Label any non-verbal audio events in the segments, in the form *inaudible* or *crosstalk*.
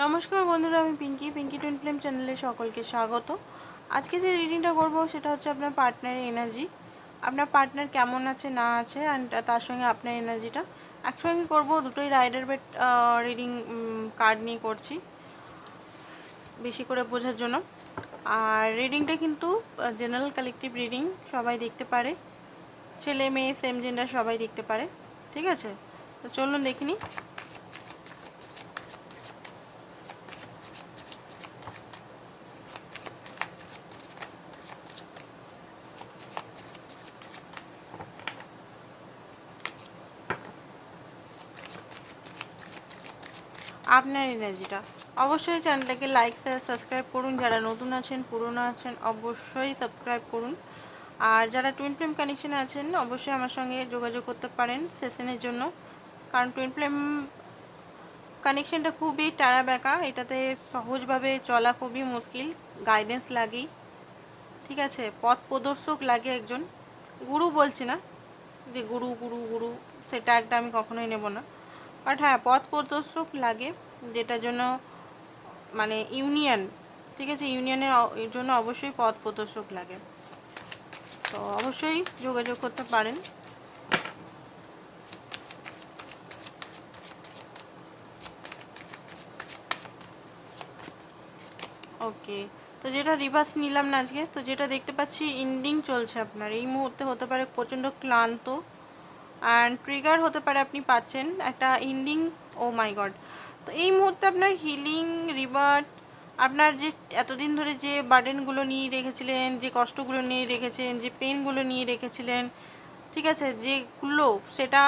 নমস্কার বন্ধুরা, আমি পিঙ্কি। পিঙ্কি টুইন ফিল্ম চ্যানেলে সকলকে স্বাগত। আজকে যে রিডিংটা করব সেটা হচ্ছে আপনার পার্টনারের এনার্জি আপনার পার্টনার কেমন আছে, না আছে অ্যান্ড তার সঙ্গে আপনার এনার্জিটা একসঙ্গে করব দুটোই রাইডার বেড রিডিং কার্ড নিয়ে করছি, বেশি করে বোঝার জন্য। আর রিডিংটা কিন্তু জেনারেল কালেকটিভ রিডিং সবাই দেখতে পারে। ছেলে, মেয়ে সেম জেন্ডার সবাই দেখতে পারে। ঠিক আছে? তো চলুন দেখিনি আপনার এনার্জিটা। অবশ্যই চ্যানেলটাকে লাইক শেয়ার সাবস্ক্রাইব করুন। যারা নতুন আছেন, পুরনো আছেন, অবশ্যই সাবস্ক্রাইব করুন। আর যারা টুইন ফ্লেম কানেকশানে আছেন, অবশ্যই আমার সঙ্গে যোগাযোগ করতে পারেন সেশনের জন্য। কারণ টুইন ফ্লেম কানেকশানটা খুবই টাড়া ব্যাকা এটাতে সহজভাবে চলা খুবই মুশকিল। গাইডেন্স লাগেই। ঠিক আছে? পথ প্রদর্শক লাগে একজন। গুরু বলছি না যে, গুরু গুরু গুরু, সেটা একটা আমি কখনোই নেব না। বাট হ্যাঁ পথ প্রদর্শক লাগে, যেটার জন্য মানে ইউনিয়ন, ঠিক আছে, ইউনিয়নের জন্য অবশ্যই পথ প্রদর্শক লাগে। তো অবশ্যই যোগাযোগ করতে পারেন। ওকে, তো যেটা রিভার্স নিলাম না আজকে, তো যেটা দেখতে পাচ্ছি ইন্ডিং চলছে আপনার। এই মুহূর্তে হতে পারে প্রচণ্ড ক্লান্ত অ্যান্ড ট্রিগার হতে পারে আপনি পাচ্ছেন একটা ইন্ডিং ও মাই গড তো এই মুহূর্তে আপনার হিলিং রিভার্ট আপনার যে এতদিন ধরে যে বার্ডেনগুলো নিয়ে রেখেছিলেন, যে কষ্টগুলো নিয়ে রেখেছেন, যে পেনগুলো নিয়ে রেখেছিলেন, ঠিক আছে? যেগুলো, সেটা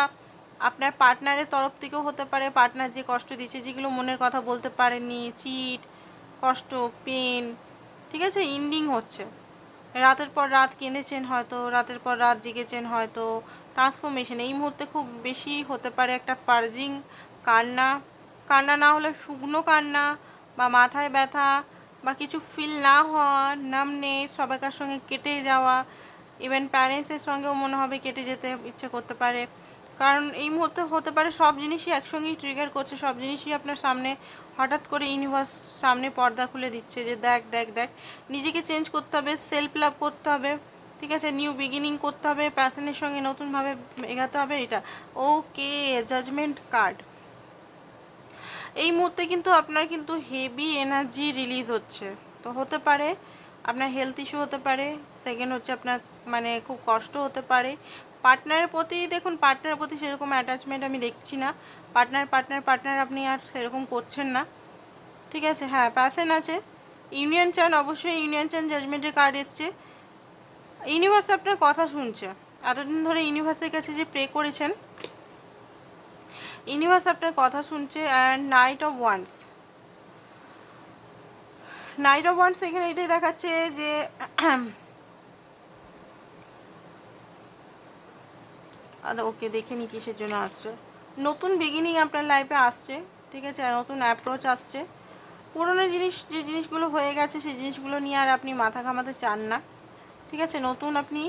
আপনার পার্টনারের তরফ থেকেও হতে পারে। পার্টনার যে কষ্ট দিচ্ছে, যেগুলো মনের কথা বলতে পারেননি চিট কষ্ট পেন ঠিক আছে? ইন্ডিং হচ্ছে। রাতের পর রাত কেঁদেছেন হয়তো, রাতের পর রাত জেগেছেন হয়তো ট্রান্সফরমেশন এই মুহূর্তে খুব বেশি হতে পারে একটা পার্জিং কান্না। কান্না না হলে শুকনো কান্না বা মাথায় ব্যথা বা কিছু ফিল না হওয়া নামনে সবাইকার সঙ্গে কেটে যাওয়া। ইভেন প্যারেন্টসের সঙ্গেও মনে হবে কেটে যেতে ইচ্ছে করতে পারে। কারণ এই মুহূর্তে হতে পারে সব জিনিসই একসঙ্গেই ট্রিগার করছে, সব জিনিসই আপনার সামনে হঠাৎ করে ইউনিভার্স সামনে পর্দা খুলে দিচ্ছে যে দেখ দেখ দেখ। নিজেকে চেঞ্জ করতে হবে সেলফ লাভ করতে হবে। ঠিক আছে নিউ বিগিনিং করতে হবে প্যাশনের সঙ্গে নতুনভাবে এগাতে হবে, এটা। ওকে জাজমেন্ট কার্ড এই মুহূর্তে কিন্তু আপনার কিন্তু হেভি এনার্জি রিলিজ হচ্ছে। তো হতে পারে আপনার হেলথ ইস্যু হতে পারে সেকেন্ড হচ্ছে আপনার মানে খুব কষ্ট হতে পারে। পার্টনারের প্রতি, দেখুন পার্টনারের প্রতি সেরকম অ্যাটাচমেন্ট আমি দেখছি না। পার্টনার পার্টনার পার্টনার আপনি আর সেরকম করছেন না। ঠিক আছে হ্যাঁ প্যাশন আছে। ইউনিয়ন চান অবশ্যই ইউনিয়ন চান জাজমেন্টের কার্ড এসছে। ইউনিভার্স আপনার কথা শুনছে। এতদিন ধরে ইউনিভার্সের কাছে যে প্রে করেছেন, ইউনিভার্স আপনার কথা শুনছে and knight of wands knight of wands এখানে এটাই দেখাচ্ছে যে আচ্ছা ওকে দেখে নি কিসের জন্য আসছে। নতুন বিগিনিং আপনার লাইফে আসছে, ঠিক আছে? নতুন অ্যাপ্রোচ আসছে। পুরোনো জিনিস, যে জিনিসগুলো হয়ে গেছে, সেই জিনিসগুলো নিয়ে আর আপনি মাথা ঘামাতে চান না। ঠিক আছে? নতুন আপনি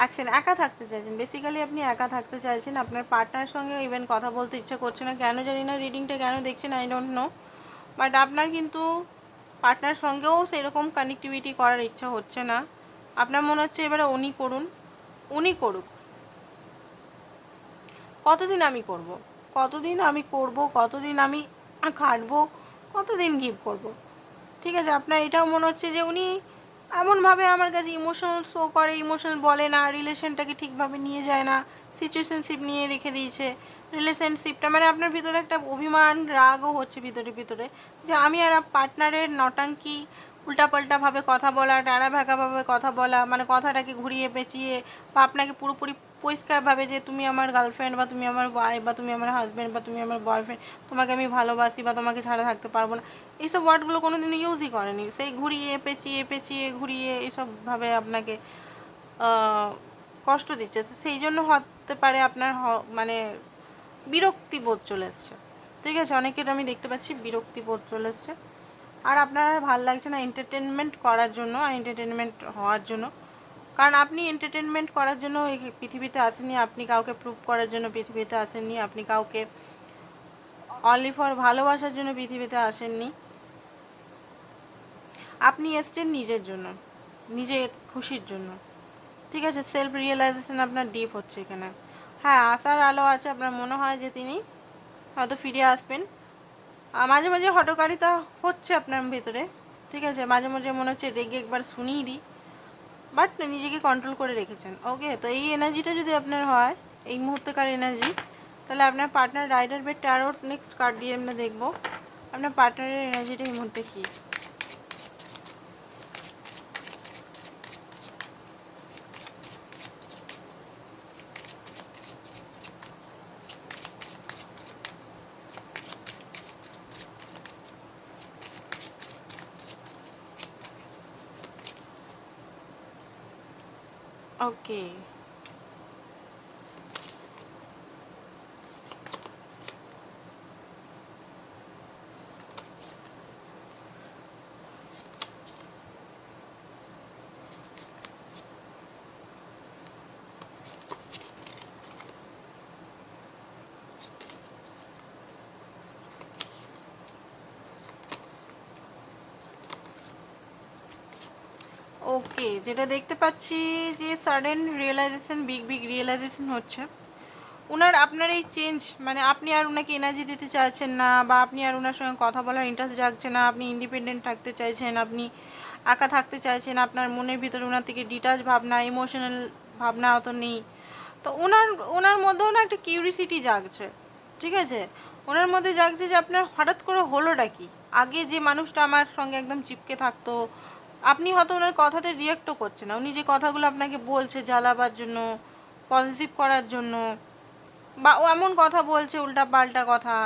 অ্যাকশন একা থাকতে চাইছেন। বেসিক্যালি আপনি একা থাকতে চাইছেন, আপনার পার্টনার সঙ্গে ইভেন কথা বলতে ইচ্ছা করছে না। কেন জানি না রিডিংটা কেন দেখছেন আই ডোন্ট নো বাট আপনার কিন্তু পার্টনার সঙ্গেও সেরকম কানেক্টিভিটি করার ইচ্ছা হচ্ছে না। আপনার মনে হচ্ছে এবারে উনি করুন, উনি করুক। কতদিন আমি করব। কতদিন আমি করব? কতদিন আমি খাটবো? কতদিন গিভ করব। ঠিক আছে, আপনার এটাও মনে হচ্ছে যে উনি এমনভাবে আমার কাছে ইমোশনাল শো করে ইমোশনাল বলে না রিলেশনটাকে ঠিকভাবে নিয়ে যায় না সিচুয়েশনশিপ নিয়ে রেখে দিয়েছে। রিলেশনশিপটা মানে আপনার ভিতরে একটা অভিমান, রাগও হচ্ছে ভিতরে ভিতরে। যে আমি আর পার্টনারের নটাঙ্কি, উল্টাপাল্টাভাবে কথা বলা টাড়া ভেকাভাবে কথা বলা মানে কথাটাকে ঘুরিয়ে পেঁচিয়ে, বা আপনাকে পুরোপুরি পরিষ্কারভাবে যে তুমি আমার গার্লফ্রেন্ড বা তুমি আমার ওয়াইফ বা তুমি আমার হাজব্যান্ড বা তুমি আমার বয়ফ্রেন্ড তোমাকে আমি ভালোবাসি বা তোমাকে ছাড়া থাকতে পারব না। এইসব ওয়ার্ডগুলো কোনো দিন ইউজই করেনি। সেই ঘুরিয়ে, পেঁচিয়ে পেঁচিয়ে, ঘুরিয়ে এইসবভাবে আপনাকে কষ্ট দিচ্ছে। সেই জন্য হতে পারে আপনার মানে বিরক্তি বোধ চলে এসছে ঠিক আছে? অনেকের আমি দেখতে পাচ্ছি বিরক্তি বোধ চলে এসছে আর আপনার ভালো লাগছে না এন্টারটেনমেন্ট করার জন্য, আর এন্টারটেনমেন্ট হওয়ার জন্য। কারণ আপনি এন্টারটেনমেন্ট করার জন্য এই পৃথিবীতে আসেননি, আপনি কাউকে প্রুভ করার জন্য পৃথিবীতে আসেননি, আপনি কাউকে অনলি ফর ভালোবাসার জন্য পৃথিবীতে আসেননি। আপনি এসছেন নিজের জন্য নিজের খুশির জন্য। ঠিক আছে সেলফ রিয়েলাইজেশন আপনার ডিপ হচ্ছে এখানে। হ্যাঁ আসার আলো আছে, আপনার মনে হয় যে তিনি হয়তো ফিরে আসবেন। মাঝে মাঝে হটকারিতা হচ্ছে আপনার ভেতরে। ঠিক আছে, মাঝে মাঝে মনে হচ্ছে, রেগে একবার শুনিয়ে দিই। বাট নিজেকে কন্ট্রোল করে রেখেছেন। ওকে তো এই এনার্জিটা যদি আপনার হয়, এই মুহূর্তেকার এনার্জি তাহলে আপনার পার্টনার রাইডার বেড টারোর নেক্সট কার্ড দিয়ে আমরা দেখব, আপনার পার্টনারের এনার্জিটা এই মুহূর্তে কী? ওকে ওকে যেটা দেখতে পাচ্ছি যে sudden realisation big big realisation হচ্ছে। ওনার আপনার এই চেঞ্জ মানে আপনি আর ওনাকে এনার্জি দিতে চাইছেন না, বা আপনি আর ওনার সঙ্গে কথা বলার ইন্টারেস্ট জাগছে না, আপনি ইন্ডিপেন্ডেন্ট থাকতে চাইছেন, আপনি একা থাকতে চাইছেন, আপনার মনের ভিতরে ওনার থেকে ডিটাচ ভাবনা ইমোশনাল ভাবনা অত নেই। তো ওনার ওনার মধ্যেও না একটা কিউরিসিটি জাগছে, ঠিক আছে? ওনার মধ্যে জাগছে যে আপনার হঠাৎ করে হলোটা কি? আগে যে মানুষটা আমার সঙ্গে একদম চিপকে থাকতো আপনি হয়তো ওনার কথাতে রিয়েক্টও করছেন না। উনি যে কথাগুলো আপনাকে বলছে জ্বালাবার জন্য পজিটিভ করার জন্য, বা ও এমন কথা বলছে উল্টা পাল্টা কথা,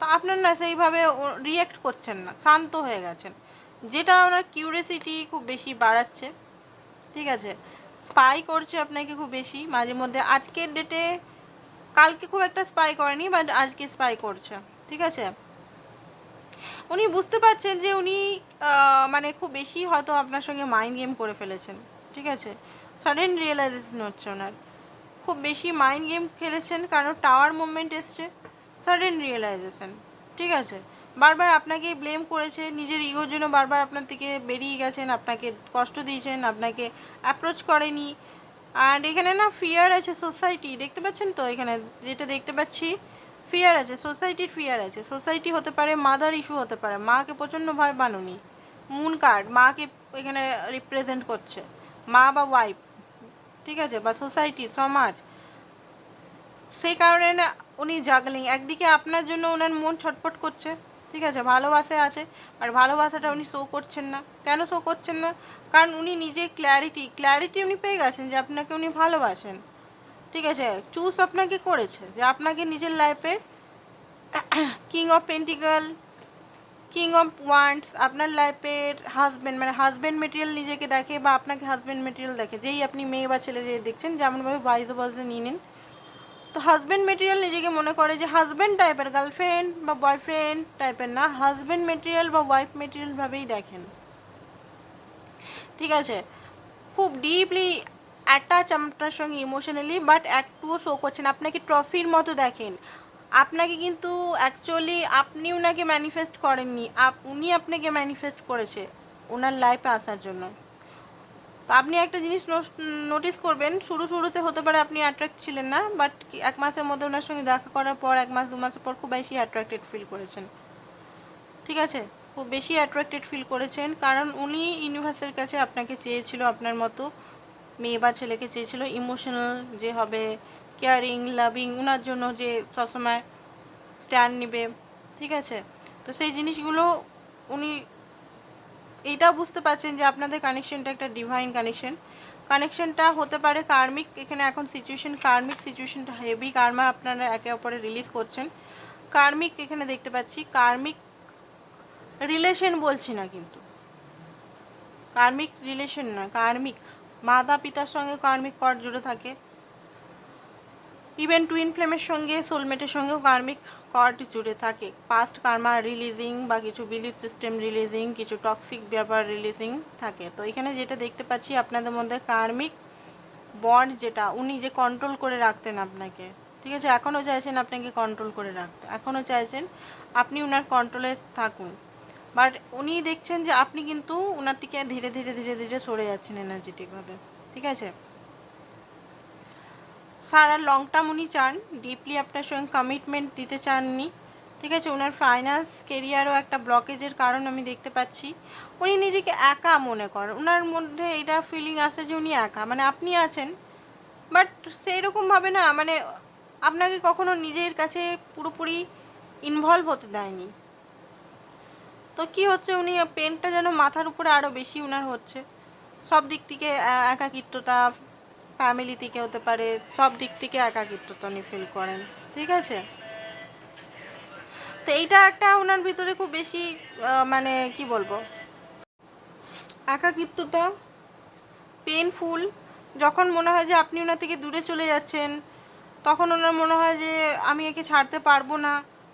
তা আপনার না সেইভাবে রিয়েক্ট করছেন না, শান্ত হয়ে গেছেন। যেটা ওনার কিউরিয়াসিটি খুব বেশি বাড়াচ্ছে, ঠিক আছে? স্পাই করছে আপনাকে খুব বেশি, মাঝে মধ্যে। আজকের ডেটে কালকে খুব একটা স্পাই করেনি বাট আজকে স্পাই করছে, ঠিক আছে? উনি বুঝতে পারছেন যে উনি মানে খুব বেশি হয়তো আপনার সঙ্গে মাইন্ড গেম করে ফেলেছেন, ঠিক আছে? সাডেন রিয়েলাইজেশন হচ্ছে ওনার। খুব বেশি মাইন্ড গেম খেলেছেন কারণ টাওয়ার মুভমেন্ট এসছে সাডেন রিয়েলাইজেশন ঠিক আছে? বারবার আপনাকে ব্লেম করেছে, নিজের ইগোর জন্য বারবার আপনার থেকে বেরিয়ে গেছেন, আপনাকে কষ্ট দিয়েছেন, আপনাকে অ্যাপ্রোচ করেনি। আর এখানে না ফিয়ার আছে সোসাইটি দেখতে পাচ্ছেন তো? এখানে যেটা দেখতে পাচ্ছি ফিয়ার আছে সোসাইটির ফিয়ার আছে। সোসাইটি হতে পারে মাদার ইস্যু হতে পারে। মাকে প্রচণ্ড ভয় বানুনি। মুন কার্ড মাকে এখানে রিপ্রেজেন্ট করছে। মা বা ওয়াইফ ঠিক আছে? বা সোসাইটি সমাজ। সেই কারণে না উনি জাগলিং একদিকে আপনার জন্য ওনার মন ছটফট করছে, ঠিক আছে? ভালোবাসে আছে, আর ভালোবাসাটা উনি শো করছেন না। কেন শো করছেন না? কারণ উনি নিজে ক্ল্যারিটি ক্ল্যারিটি উনি পেয়ে গেছেন যে আপনাকে উনি ভালোবাসেন। ঠিক আছে চুজ আপনাকে করেছে যে আপনাকে নিজের লাইফে king of pentacle king of wands আপনার লাইফের হাজব্যান্ড মানে হাজব্যান্ড মেটেরিয়াল নিজেকে দেখে বা আপনাকে হাজব্যান্ড মেটেরিয়াল দেখে, যেই আপনি মেয়ে বা ছেলে যে দেখছেন, যেমনভাবে বাইজ বাজে নিয়ে নিন। তো হাজব্যান্ড মেটেরিয়াল নিজেকে মনে করে যে হাজব্যান্ড টাইপের গার্লফ্রেন্ড বা বয়ফ্রেন্ড টাইপের না হাজব্যান্ড মেটেরিয়াল বা ওয়াইফ মেটেরিয়াল ভাবেই দেখেন। ঠিক আছে, খুব ডিপলি অ্যাটাচ আপনার সঙ্গে ইমোশনালি বাট একটুও শো করছেন। আপনাকে ট্রফির মতো দেখেন। আপনাকে কিন্তু অ্যাকচুয়ালি আপনি ওনাকে ম্যানিফেস্ট করেননি। আপ উনি আপনাকে ম্যানিফেস্ট করেছে ওনার লাইফে আসার জন্য। তো আপনি একটা জিনিস নোটিস করবেন, শুরু শুরুতে হতে পারে আপনি অ্যাট্রাক্ট ছিলেন না বাট এক মাসের মধ্যে ওনার সঙ্গে দেখা করার পর এক মাস, দু মাসের পর খুব বেশি অ্যাট্রাক্টেড ফিল করেছেন। ঠিক আছে? খুব বেশি অ্যাট্রাক্টেড ফিল করেছেন, কারণ উনি ইউনিভার্সের কাছে আপনাকে চেয়েছিল আপনার মতো। মেয়ে বা ছেলেকে চেয়েছিল ইমোশনাল যে হবে কেয়ারিং লাভিং ওনার জন্য যে সবসময় স্ট্যান্ড নেবে, ঠিক আছে? তো সেই জিনিসগুলো উনি, এইটাও বুঝতে পারছেন যে আপনাদের কানেকশনটা একটা ডিভাইন কানেকশন কানেকশনটা হতে পারে কার্মিক এখানে এখন সিচুয়েশন কার্মিক সিচুয়েশনটা হেভি কার্মা আপনারা একে অপরে রিলিজ করছেন। কার্মিক এখানে দেখতে পাচ্ছি কার্মিক রিলেশন বলছি না কিন্তু। কার্মিক রিলেশন না কার্মিক মাতা পিতার সঙ্গে কার্মিক কর জুড়ে থাকে। ইভেন টুইন ফ্লেমের সঙ্গে সোলমেটের সঙ্গেও কার্মিক কর্ড জুড়ে থাকে। পাস্ট কার্মা রিলিজিং বা কিছু বিলিফ সিস্টেম রিলিজিং কিছু টক্সিক ব্যাপার রিলিজিং থাকে। তো এখানে যেটা দেখতে পাচ্ছি আপনাদের মধ্যে কার্মিক বন্ড যেটা, উনি যে কন্ট্রোল করে রাখতেন আপনাকে, ঠিক আছে? এখনও চাইছেন আপনাকে কন্ট্রোল করে রাখতে। এখনও চাইছেন আপনি ওনার কন্ট্রোলে থাকুন। বাট উনি দেখছেন যে আপনি কিন্তু ওনার থেকে ধীরে ধীরে ধীরে ধীরে সরে যাচ্ছেন এনার্জেটিকভাবে ঠিক আছে? সারা লং টার্ম উনি চান। ডিপলি আপনার সঙ্গে কমিটমেন্ট দিতে চাননি। ঠিক আছে? ওনার ফাইন্যান্স কেরিয়ারও একটা ব্লকেজের কারণ আমি দেখতে পাচ্ছি। উনি নিজেকে একা মনে করেন। ওনার মধ্যে এটা ফিলিং আসে যে উনি একা। মানে আপনি আছেন বাট সেই রকমভাবে না। মানে আপনাকে কখনো নিজের কাছে পুরোপুরি ইনভলভ হতে দেয়নি। তো কি হচ্ছে, উনি পেনটা যেন মাথার উপরে আরও বেশি উনার হচ্ছে। সব দিক থেকে একাকিত্বতা ফ্যামিলি থেকে হতে পারে, সব দিক থেকে একাকিত্বতা উনি ফিল করেন, ঠিক আছে? তো এইটা একটা ওনার ভিতরে খুব বেশি মানে কি বলব? একাকিত্বতা পেনফুল যখন মনে হয় যে আপনি ওনার থেকে দূরে চলে যাচ্ছেন, তখন ওনার মনে হয় যে আমি একে ছাড়তে পারব না,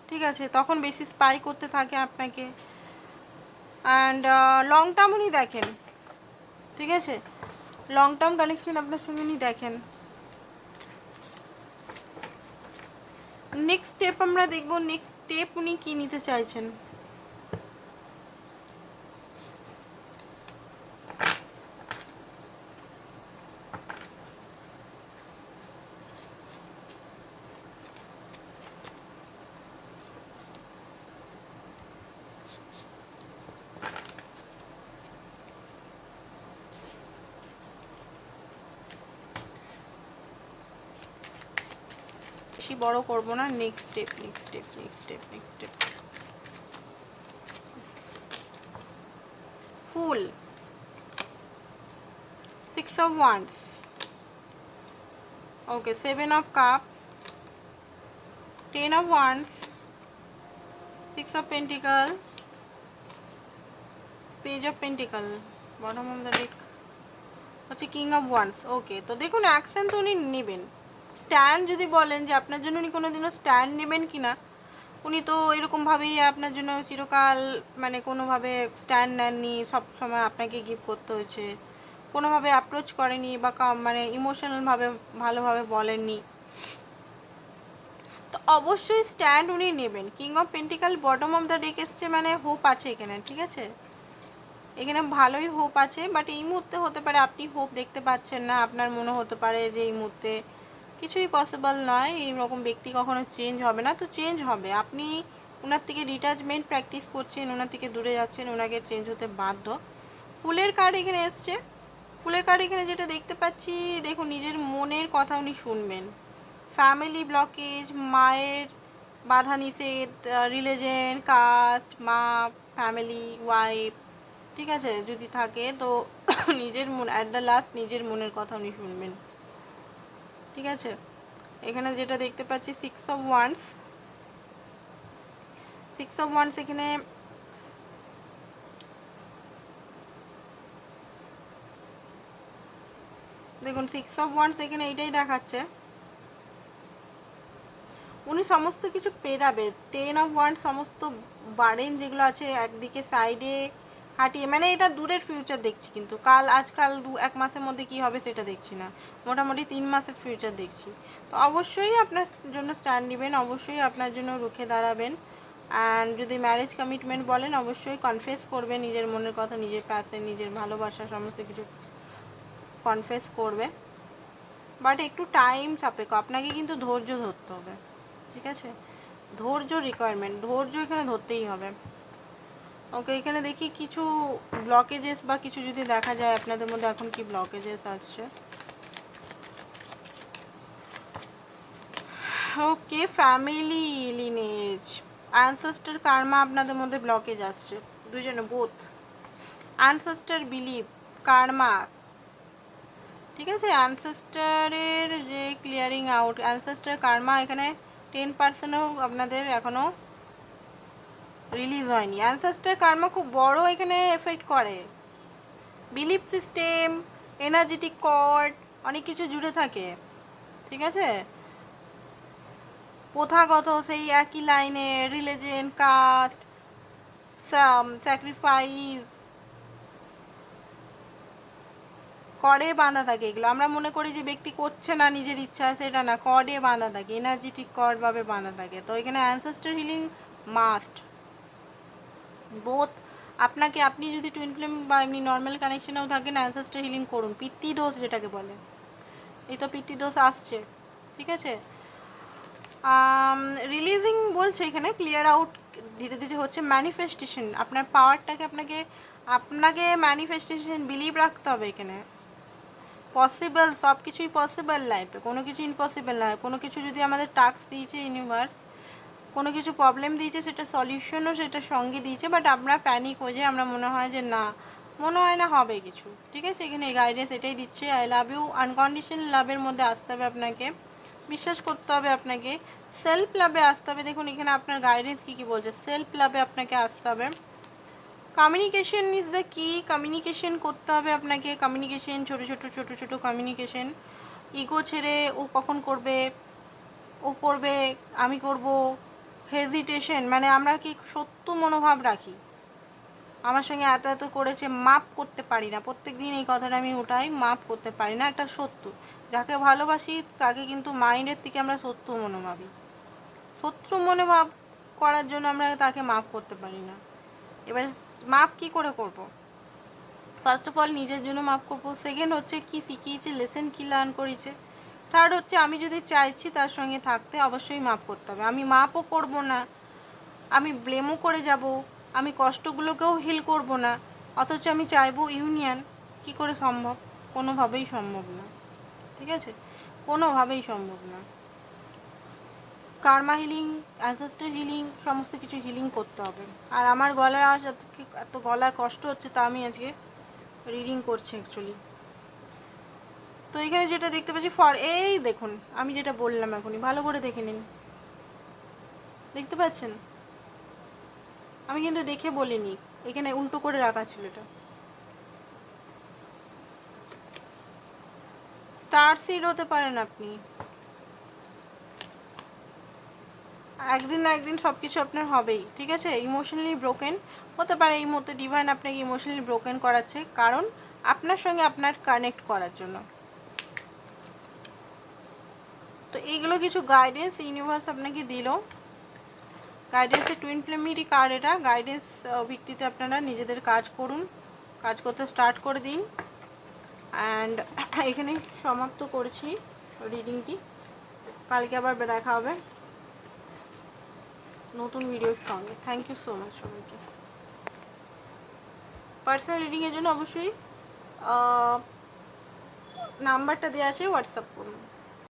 ঠিক আছে? তখন বেশি স্পাই করতে থাকে আপনাকে। অ্যান্ড লং টার্ম উনি দেখেন। ঠিক আছে? লং টার্ম কানেকশন আপনার সঙ্গে উনি দেখেন। নেক্সট স্টেপ আমরা দেখব নেক্সট স্টেপ উনি কী নিতে চাইছেন? বড় করব না next step next step next step next step full six of wands okay seven of cup ten of wands six of pentacle page of pentacle bottom of the deck হচ্ছে king of wands okay তো দেখুন action তো উনি নেবেন। Stand যদি বলেন যে আপনার জন্য উনি কোনোদিনও স্ট্যান্ড নেবেন কি না উনি তো এরকমভাবেই আপনার জন্য চিরকাল মানে কোনোভাবে স্ট্যান্ড নেননি, সব সময় আপনাকে গিফট করতে হয়েছে, কোনোভাবে অ্যাপ্রোচ করেনি বা মানে ইমোশনালভাবে ভালোভাবে বলেননি। তো অবশ্যই স্ট্যান্ড উনি নেবেন। King of pentacle bottom of the deck এসছে মানে হোপ আছে এখানে, ঠিক আছে? এখানে ভালোই হোপ আছে বাট এই মুহূর্তে হতে পারে আপনি হোপ দেখতে পাচ্ছেন না, আপনার মনে হতে পারে যে এই মুহূর্তে কিছুই পসিবল নয় এইরকম ব্যক্তি কখনো চেঞ্জ হবে না। তো চেঞ্জ হবে। আপনি ওনার থেকে ডিটাচমেন্ট প্র্যাকটিস করছেন ওনার থেকে দূরে যাচ্ছেন ওনাকে চেঞ্জ হতে বাধ্য। ফুলের কার্ড এখানে এসছে। ফুলের কার্ড এখানে যেটা দেখতে পাচ্ছি, দেখুন, নিজের মনের কথা উনি শুনবেন। ফ্যামিলি ব্লকেজ মায়ের বাধা নিষেধ রিলিজেন কাস্ট মা ফ্যামিলি ওয়াইফ ঠিক আছে? যদি থাকে, তো *coughs* নিজের মন অ্যাট দ্য লাস্ট নিজের মনের কথা উনি শুনবেন। ঠিক আছে? এখানে যেটা দেখতে পাচ্ছি six of wands six of wands এখানে দেখুন সিক্স অফ ওয়ান্স এখানে এইটাই দেখাচ্ছে। উনি সমস্ত কিছু পেরাবে। টেন অফ ওয়ান সমস্ত বারেন যেগুলো আছে একদিকে সাইডে হাঁটিয়ে মানে এটা দূরের ফিউচার দেখছি কিন্তু। কাল, আজকাল দু, এক মাসের মধ্যে কি হবে সেটা দেখছি না। মোটামুটি তিন মাসের ফিউচার দেখছি। তো অবশ্যই আপনার জন্য স্ট্যান্ড নেবেন, অবশ্যই আপনার জন্য রুখে দাঁড়াবেন। অ্যান্ড যদি ম্যারেজ কমিটমেন্ট বলেন, অবশ্যই কনফেস করবে নিজের মনের কথা, নিজের প্যাসে নিজের ভালোবাসা, সমস্ত কিছু কনফেস করবে। বাট একটু টাইম সাপেক্ষ, আপনাকে কিন্তু ধৈর্য ধরতে হবে, ঠিক আছে? ধৈর্য রিকোয়ারমেন্ট ধৈর্য এখানে ধরতেই হবে। ওকে, এখানে দেখি কিছু ব্লকেজেস বা কিছু যদি দেখা যায় আপনাদের মধ্যে, এখন কি ব্লকেজেস আসছে? Okay family lineage ancestor karma আপনাদের মধ্যে ব্লকেজ আসছে। দুজনে বোথ অ্যানসেস্টার বিলিভ কার্মা ঠিক আছে? অ্যানসেস্টারের যে ক্লিয়ারিং আউট অ্যানসেস্টার কার্মা এখানে টেন পার্সেন্টও আপনাদের এখনও রিলিজ হয়নি। অ্যানসেস্টার কার্মা খুব বড় এখানে এফেক্ট করে। বিলিফ সিস্টেম এনার্জেটিক কর্ড অনেক কিছু জুড়ে থাকে। ঠিক আছে? প্রথাগত সেই একই লাইনে রিলিজেন কাস্ট স্যাক্রিফাইস করে বাঁধা থাকে এগুলো। আমরা মনে করি যে ব্যক্তি করছে না, নিজের ইচ্ছা সেটা না। কর্ডে বাঁধা থাকে এনার্জেটিক কর্ডভাবে বাঁধা থাকে। তো এখানে অ্যানসেস্টার হিলিং মাস্ট বোথ আপনাকে, আপনি যদি টুইন ফ্লেম বা এমনি নর্মাল কানেকশনেও থাকেন অ্যানসেস্টার হিলিং করুন। পিত্তি দোষ যেটাকে বলে। এই তো পিত্তি দোষ আসছে। ঠিক আছে? রিলিজিং বলছে এখানে ক্লিয়ার আউট ধীরে ধীরে হচ্ছে ম্যানিফেস্টেশন আপনার পাওয়ারটাকে আপনাকে আপনাকে ম্যানিফেস্টেশন বিলিভ রাখতে হবে এখানে। পসিবল সব কিছুই পসিবল লাইফে কোনো কিছু ইম্পসিবল নয় কোনো কিছু যদি আমাদের টাস্ক দিয়েছে ইউনিভার্স কোনো কিছু প্রবলেম দিয়েছে, সেটা সলিউশনও সেটা সঙ্গে দিয়েছে বাট আমরা প্যানিক হয়ে যাই, আমরা মনে হয় যে না, মনে হয় না হবে কিছু। ঠিক আছে? এখানে এই গাইডেন্স এটাই দিচ্ছে আই লাভ ইউ আনকন্ডিশনাল লাভের মধ্যে আসতে হবে আপনাকে, বিশ্বাস করতে হবে আপনাকে সেলফ লাভে আসতে হবে। দেখুন, এখানে আপনার গাইডেন্স কী কী বলছে সেলফ লাভে আপনাকে আসতে হবে। Communication is the key communication করতে হবে আপনাকে কমিউনিকেশন ছোটো ছোটো ছোটো ছোটো কমিউনিকেশন ইগো ছেড়ে ও কখন করবে, ও করবে, আমি করব হেজিটেশন মানে আমরা কি সত্য মনোভাব রাখি? আমার সঙ্গে এত এত করেছে, মাপ করতে পারি না। প্রত্যেক দিন এই কথাটা আমি ওঠাই মাপ করতে পারি না, একটা সত্য। যাকে ভালোবাসি, তাকে কিন্তু মাইন্ডের থেকে আমরা সত্য মনোভাবি। শত্রু মনোভাব করার জন্য আমরা তাকে মাপ করতে পারি না। এবার মাপ কি করে করব? ফার্স্ট অফ অল নিজের জন্য মাপ করব। সেকেন্ড হচ্ছে কি শিখিয়েছে লেসেন কি লার্ন করেছে? থার্ড হচ্ছে আমি যদি চাইছি তার সঙ্গে থাকতে অবশ্যই মাপ করতে হবে। আমি মাপও করব না। আমি ব্লেমও করে যাব। আমি কষ্টগুলোকেও হিল করব না। অথচ আমি চাইব ইউনিয়ন কি করে সম্ভব? কোনোভাবেই সম্ভব না। ঠিক আছে? কোনোভাবেই সম্ভব না। কার্মা হিলিং অ্যানসেস্টার হিলিং সমস্ত কিছু হিলিং করতে হবে। আর আমার গলার আওয়াজ এত গলায় কষ্ট হচ্ছে তা আমি আজকে রিডিং করছি অ্যাকচুয়ালি তো এখানে যেটা দেখতে পাচ্ছি ফর এই দেখুন, আমি যেটা বললাম এখনই, ভালো করে দেখে নিন। দেখতে পাচ্ছেন? আমি কিন্তু দেখে বলিনি, এখানে উল্টো করে রাখা ছিল এটা। স্টার সিড হতে পারেন আপনি। একদিন না একদিন সব কিছু আপনার হবেই, ঠিক আছে? ইমোশনালি ব্রোকেন হতে পারে, এই মুহূর্তে ডিভাইন আপনাকে ইমোশনালি ব্রোকেন করাচ্ছে, কারণ আপনার সঙ্গে আপনার কানেক্ট করার জন্য। তো এইগুলো কিছু গাইডেন্স ইউনিভার্স আপনাকে দিল। গাইডেন্সের টুইন ফ্লেমিটি কার্ড এটা। গাইডেন্স ভিত্তিতে আপনারা নিজেদের কাজ করুন। কাজ করতে স্টার্ট করে দিন। অ্যান্ড *clears throat* এখানে সমাপ্ত করছি রিডিংটি কালকে আবার দেখা হবে নতুন ভিডিওর সঙ্গে। থ্যাংক ইউ সো মাচ সবাইকে। পার্সোনাল রিডিংয়ের জন্য অবশ্যই নাম্বারটা দেওয়া আছে হোয়াটসঅ্যাপ করুন।